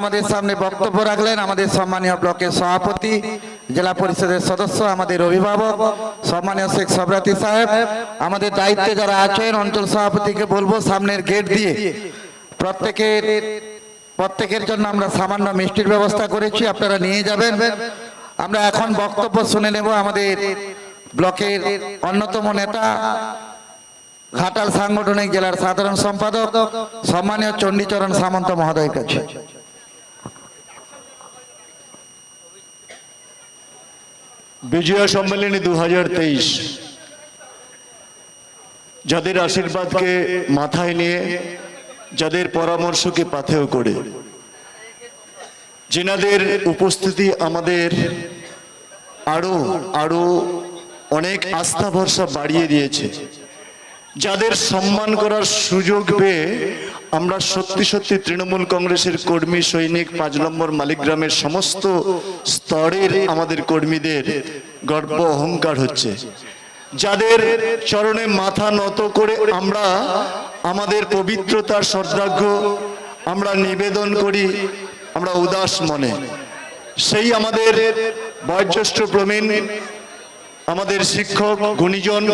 আমাদের সামনে বক্তব্য রাখলেন আমাদের সম্মানীয় ব্লকের সভাপতি, জেলা পরিষদের সদস্য, আমাদের অভিভাবক, সম্মানীয় শেখ সবরাতি সাহেব। আমাদের দায়িত্বে যারা আছেন, অঞ্চল সভাপতিকে বলব সামনের গেট দিয়ে। প্রত্যেকের প্রত্যেকের জন্য আমরা সামান্য মিষ্টির ব্যবস্থা করেছি, আপনারা নিয়ে যাবেন। আমরা এখন বক্তব্য শুনে নেব আমাদের ব্লকের অন্যতম নেতা, ঘাটাল সাংগঠনিক জেলার সাধারণ সম্পাদক, সম্মানীয় চণ্ডীচরণ সামন্ত মহোদয়ের কাছে। বিজয়া সম্মেলনী দু হাজার তেইশ। যাদের আশীর্বাদকে মাথায় নিয়ে, যাদের পরামর্শকে পাথেয় করে, যেনাদের উপস্থিতি আমাদের আরও আরও অনেক আস্থা ভরসা বাড়িয়ে দিয়েছে, যাদের সম্মান করার সুযোগ পেয়ে আমরা সত্যি সত্যি তৃণমূল কংগ্রেসের কর্মী, সৈনিক, পাঁচ নম্বর মালিকগ্রামের সমস্ত স্তরের আমাদের কর্মীদের গর্ব, অহংকার হচ্ছে। যাদের চরণে মাথা নত করে আমরা আমাদের পবিত্রতার শ্রদ্ধার্ঘ্য আমরা নিবেদন করি, আমরা উদাস মনে। সেই আমাদের বয়োজ্যেষ্ঠ প্রবীণ আমাদের শিক্ষক, গুণীজন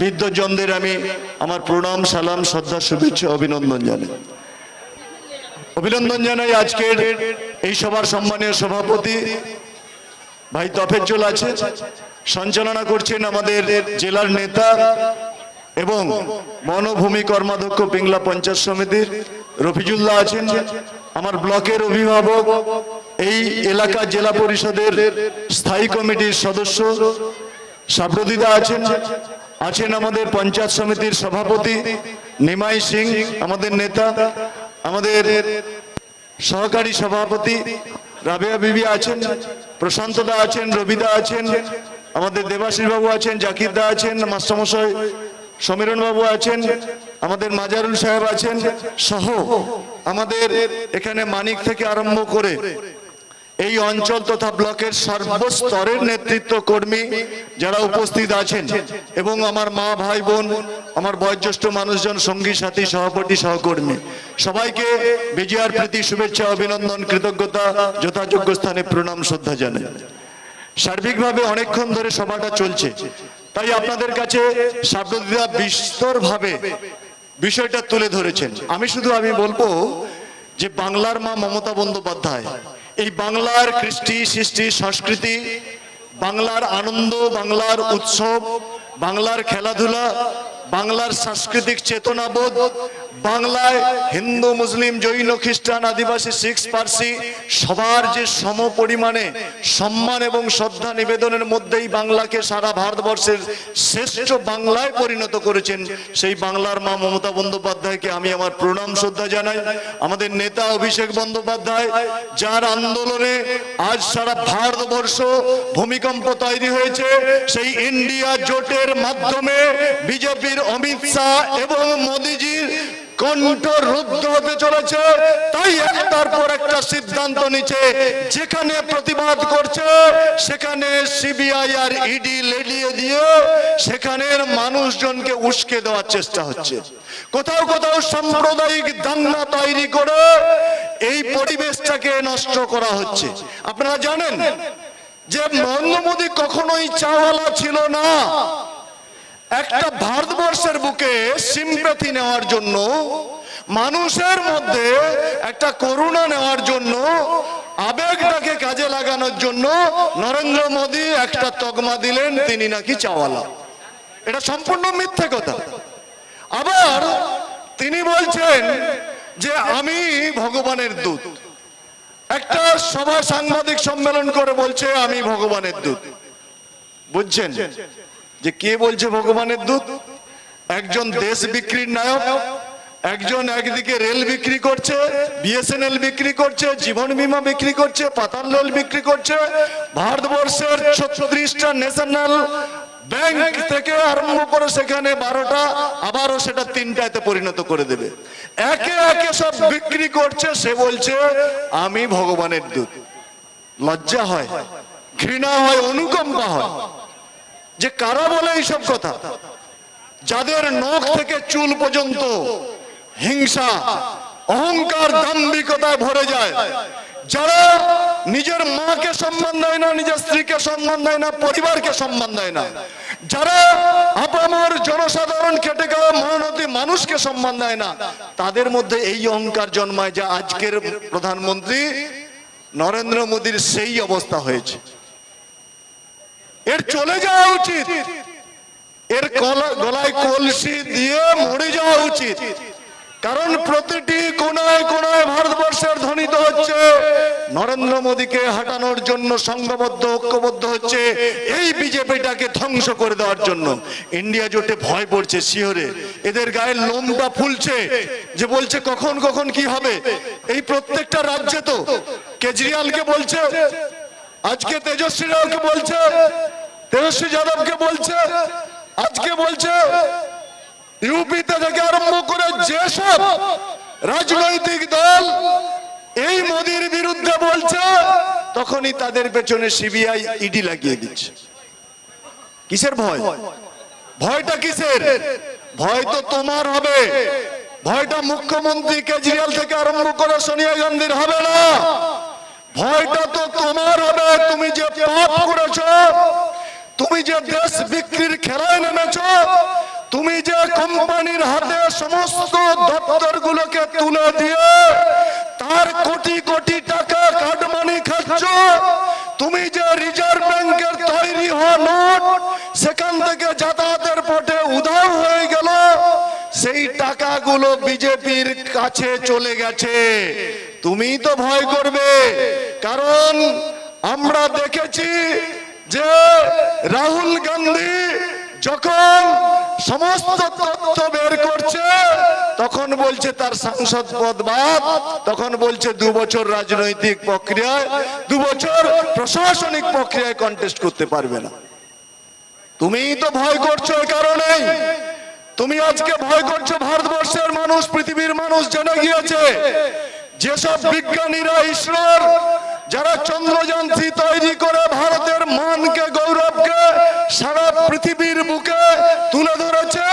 বিদ্যজনদের আমি আমার প্রণাম, সালাম, শ্রদ্ধা, শুভেচ্ছা, অভিনন্দন জানাই। অভিনন্দন জানাই আজকের এই সভার সম্মানীয় সভাপতি। ভাই তফেজ্জল আছে, সঞ্চালনা করছেন আমাদের জেলার নেতা এবং বনভূমি কর্মাধ্যক্ষ পিংলা পঞ্চায়েত সমিতির রফিজুল্লাহ আছেন। আমার ব্লকের অভিভাবক, এই এলাকা জেলা পরিষদের স্থায়ী কমিটির সদস্য সাব্রদিদা আছেন আছেন আমাদের পঞ্চায়েত সমিতির সভাপতি নিমাই সিং, আমাদের নেতা, আমাদের সহকারী সভাপতি রাবেয়া বিবি আছেন, প্রশান্তদা আছেন, রবিদা আছেন, আমাদের দেবাশিস বাবু আছেন জাকির দা আছেন, মাস্টারমশাই সমীরণ বাবু আছেন, আমাদের মাজারুল সাহেব আছেন, সহ আমাদের এখানে মানিক থেকে আরম্ভ করে এই অঞ্চল তথা ব্লকের সর্বস্তরের নেতৃত্ব কর্মী যারা উপস্থিত আছেন এবং আমার মা, ভাই, বোন, আমার বয়োজ্যেষ্ঠ মানুষজন, সঙ্গী, সাথী সভাপতি সহকর্মী, সবাইকে বিজয়ার প্রীতি, শুভেচ্ছা, অভিনন্দন, কৃতজ্ঞতা, যথাযোগ্য স্থানে প্রণাম, শ্রদ্ধা জানাই। সার্বিকভাবে অনেকক্ষণ ধরে সভাটা চলছে। তাই আপনাদের কাছে সাবদিদা বিস্তরভাবে বিষয়টা তুলে ধরেছেন। আমি শুধু আমি বলব যে বাংলার মা মমতা বন্দ্যোপাধ্যায় এই বাংলার কৃষ্টি সৃষ্টি সংস্কৃতি বাংলার আনন্দ বাংলার উৎসব বাংলার খেলাধুলা বাংলার সাংস্কৃতিক চেতনাবোধ বাংলায় হিন্দু, মুসলিম, জৈন, খ্রিস্টান, আদিবাসী, শিখ, পার্সি, সবার যে সম পরিমাণে সম্মান এবং শ্রদ্ধা নিবেদনের মধ্যেই বাংলাকে সারা ভারতবর্ষের শ্রেষ্ঠ বাংলায় পরিণত করেছেন, সেই বাংলার মা মমতা বন্দ্যোপাধ্যায়কে আমি আমার প্রণাম, শ্রদ্ধা জানাই। আমাদের নেতা অভিষেক বন্দ্যোপাধ্যায়, যার আন্দোলনে আজ সারা ভারতবর্ষ ভূমিকম্প তৈরি হয়েছে, সেই ইন্ডিয়া জোটের মাধ্যমে বিজেপির অমিত শাহ এবং মোদিজির কণ্ঠ রুদ্ধ হতে চলেছে। তাই একটার পর একটা সিদ্ধান্ত নিচ্ছে, যেখানে প্রতিবাদ করছে, সেখানে সিবিআই আর ইডি লেলিয়ে দিয়ে সেখানের মানুষজনকে উস্কে দেওয়ার চেষ্টা হচ্ছে। কোথাও কোথাও সাম্প্রদায়িক দাঙ্গা তৈরি করে এই পরিবেশটাকে নষ্ট করা হচ্ছে। আপনারা জানেন যে নরেন্দ্র মোদী কখনোই চাওয়ালা ছিল না। একটা ভারতবর্ষের বুকে সিম্প্যাথি নেওয়ার জন্য, মানুষের মধ্যে একটা করুণা নেওয়ার জন্য, আবেগটাকে কাজে লাগানোর জন্য নরেন্দ্র মোদী একটা তকমা দিলেন, তিনি নাকি চাওয়ালা। এটা সম্পূর্ণ মিথ্যে কথা। আবার তিনি বলছেন যে, আমি ভগবানের দূত। একটা সভা সাংবাদিক সম্মেলন করে বলছে, আমি ভগবানের দূত। বুঝছেন? যে কে বলছে ভগবানের দূত? একজন দেশ বিক্রির নায়ক, একজন একদিকে রেল বিক্রি করছে, বিএসএনএল বিক্রি করছে, জীবন বীমা বিক্রি করছে, পাতাল রেল বিক্রি করছে, ভারতবর্ষের ছত্রিশটা ন্যাশনাল ব্যাংক থেকে আরম্ভ করে সেখানে বারোটা, আবারও সেটা তিনটাতে পরিণত করে দেবে। একে একে সব বিক্রি করছে, সে বলছে, আমি ভগবানের দূত। লজ্জা হয়, ঘৃণা হয়, অনুকম্পা হয়। যে কারা বলে এইসব কথা? যাদের নখ থেকে চুল পর্যন্ত হিংসা, অহংকার, দাম্ভিকতায় ভরে যায়, যারা নিজের মাকে সম্মান দেয় না, নিজের স্ত্রীকে সম্মান দেয় না, পরিবারকে সম্মান দেয় না, যারা আপামর জনসাধারণ খেটে খাওয়া মহানদী মানুষকে সম্মান দেয় না, তাদের মধ্যে এই অহংকার জন্মায় যে আজকের প্রধানমন্ত্রী নরেন্দ্র মোদীর সেই অবস্থা হয়েছে। এর চলে যাওয়া উচিত। এর গলায় কলসি দিয়ে মরে যাওয়া উচিত। কারণ প্রতিটি কোনায় কোনায় ভারতবর্ষের ধ্বনিত হচ্ছে, নরেন্দ্র মোদীকে হাঁটানোর জন্য সংঘবদ্ধ, ঐক্যবদ্ধ হচ্ছে এই বিজেপিটাকে ধ্বংস করে দেওয়ার জন্য। ইন্ডিয়া জোটে ভয় পড়ছে শিহরে। এদের গায়ের লোমটা ফুলছে যে বলছে কখন কখন কি হবে। এই প্রত্যেকটা রাজ্যে তো কেজরিওয়ালকে বলছে, আজকে তেজস্বী রাওকে বলছে তেজস্বী যাদবকে বলছে, আজকে বলছে ইউপিতে থেকে আরম্ভ করে যেসব রাজনৈতিক দল এই মোদির বিরুদ্ধে বলছে, তখনই তাদের পেছনে সিবিআই ইডি লাগিয়ে দিচ্ছে। কিসের ভয়? ভয়টা কিসের? ভয় তো তোমার হবে। ভয়টা মুখ্যমন্ত্রী কেজরিওয়াল থেকে আরম্ভ করে সোনিয়া গান্ধীর হবে না। ভয়টা তো তোমার হবে। তুমি যে পাপ করেছ তুমি যে দেশ বিক্রির খেলায় নেমেছ, তুমি যে কোম্পানির হাতে সমস্ত দপ্তরগুলোকে তুলে দিয়ে তার কোটি কোটি টাকা কাটমানি খাচ্ছ, তুমি যে রিজার্ভ ব্যাংকের তৈরি হওয়া নোট সেখান থেকে যাতায়াতের পথে উধাও হয়ে গেল, সেই টাকাগুলো বিজেপির কাছে চলে গেছে। তুমি তো ভয় করবে, কারণ আমরা দেখেছি যে রাহুল গান্ধী যখন সমস্ত তথ্য বের করছে, তখন বলছে তার সাংসদ পদ বাদ, তখন বলছে দু বছর রাজনৈতিক প্রক্রিয়ায়, দু বছর প্রশাসনিক প্রক্রিয়ায় কন্টেস্ট করতে পারবে না। তুমি তো ভয় করছ এই কারণেই। তুমি আজকে ভয় করছ ভারতবর্ষের মানুষ, পৃথিবীর মানুষ জেনে গিয়েছে, যেসব বিজ্ঞানীরা ঈশ্বর যারা চন্দ্রযান থ্রি তৈরি করে ভারতের মানকে, গৌরবকে, সারা পৃথিবীর বুকে তুলে ধরেছে,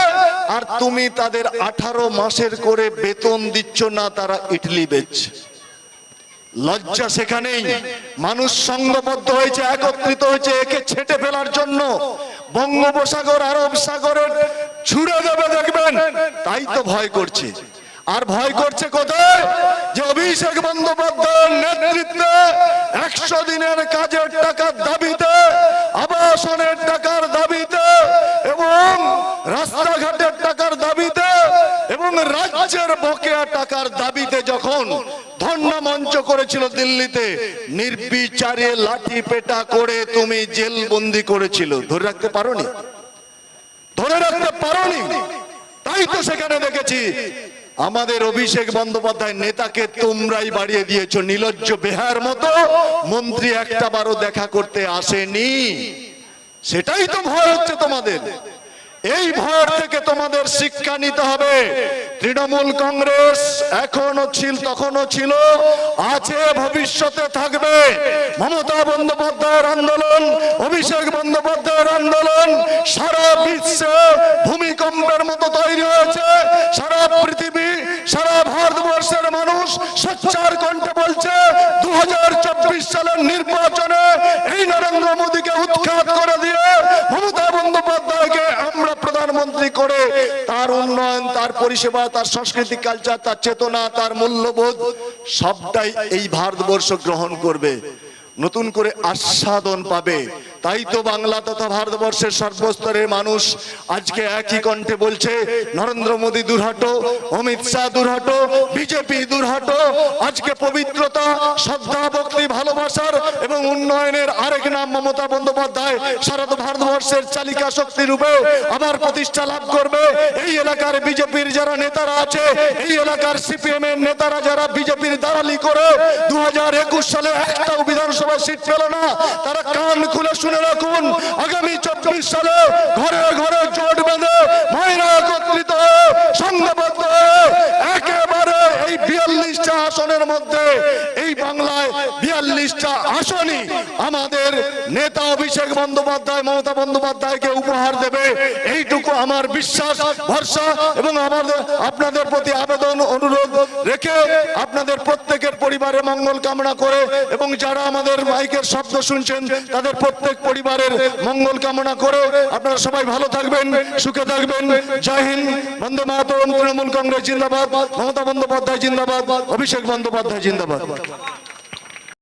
আর তুমি তাদের আঠারো মাসের করে বেতন দিচ্ছ না, তারা ইডলি বেচছে। লজ্জা সেখানেই। মানুষ সংঘবদ্ধ হয়েছে, একত্রিত হয়েছে, একে ছেটে ফেলার জন্য। বঙ্গোপসাগর, আরব সাগরের ছুড়ে দেবে, দেখবেন। তাই তো ভয় করছে। আর ভয় করছে কোথায়? যে অভিষেক বন্দ্যোপাধ্যায়ের নেতৃত্বে একশো দিনের কাজের টাকার দাবিতে, আবাসনের টাকার দাবিতে এবং রাস্তাঘাটের টাকার দাবিতে এবং রাজ্যের বকেয়া টাকার দাবিতে যখন ধর্ণা মঞ্চ করেছিল দিল্লিতে, নির্বিচারে লাঠি পেটা করে তুমি জেল বন্দি করেছিল। ধরে রাখতে পারোনি? ধরে রাখতে পারোনি? তাই তো সেখানে দেখেছি আমাদের অভিষেক বন্দ্যোপাধ্যায় নেতাকে তোমরাই বাড়িয়ে দিয়েছ, নীলজ্জ বেহার মতো। মন্ত্রী একটা বারও দেখা করতে আসেনি। সেটাই তো ভয় হচ্ছে তোমাদের। এই ভয় থেকে তোমাদের শিক্ষা নিতে হবে। তৃণমূল কংগ্রেস এখনও ছিল, তখনও ছিল, আছে, ভবিষ্যতে থাকবে। মমতা বন্দ্যোপাধ্যায়ের আন্দোলন, অভিষেক বন্দ্যোপাধ্যায়ের আন্দোলন, সারা বিশ্বে ভূমিকম্পের মতো তৈরি হয়েছে, সারা পৃথিবী সারা ভারতবর্ষের মানুষ সোচ্চার কণ্ঠে বলছে দু সালের নির্বাচনে এই নরেন্দ্র মোদীকে উৎখাত করে দিয়ে মমতা বন্দ্যোপাধ্যায়কে আমরা প্রধানমন্ত্রী করে তার উন্নয়ন, তার পরিষেবা, তার সংস্কৃতি কালচার তার চেতনা, তার মূল্যবোধ সবটাই এই ভারতবর্ষ গ্রহণ করবে। নতুন করে আস্বাদন পাবে। তাই তো বাংলা তথা ভারতবর্ষের সর্বস্তরের মানুষ আজকে একই কণ্ঠে বলছে, নরেন্দ্র মোদী দুরহাটো, অমিত শাহ দুরহাটো, বিজেপি দুরহাটো, আজকে পবিত্রতা, শ্রদ্ধা, ভক্তি, ভালোবাসার এবং উন্নয়নের আরেক নাম মমতা বন্দ্যোপাধ্যায় সারা ভারতবর্ষের চালিকা শক্তি রূপে আবার প্রতিষ্ঠা লাভ করবে। এই এলাকার বিজেপির যারা নেতারা আছে, এই এলাকার সিপিএম এর নেতারা যারা বিজেপির দালালি করে দু হাজার একুশ সালে একটাও বিধানসভা সিট পেল না, তারা কান খুলে শুনে রাখুন, আগামী চব্বিশ সালে ঘরে ঘরে জোট বেঁধে মহিলা একত্রিত সংঘবদ্ধ একেবারে এই বিয়াল্লিশটা আসনের মধ্যে এই বাংলায় বিয়াল্লিশটা আসনই আমাদের নেতা অভিষেক বন্দ্যোপাধ্যায়, মমতা বন্দ্যোপাধ্যায়কে উপহার দেবে। এইটুকু আমার বিশ্বাস, ভরসা এবং আমাদের আপনাদের প্রতি আবেদন, অনুরোধ রেখে আপনাদের প্রত্যেকের পরিবারে মঙ্গল কামনা করে এবং যারা আমাদের মাইকের শব্দ শুনছেন, তাদের প্রত্যেক পরিবারের মঙ্গল কামনা করে আপনারা সবাই ভালো থাকবেন, সুখে থাকবেন। জয় হিন্দ, বন্দে মাতরম, তৃণমূল কংগ্রেস জিন্দাবাদ, মমতা বন্দ্যোপাধ্যায় জিন্দাবাদ, অভিষেক বন্দ্যোপাধ্যায় জিন্দাবাদ।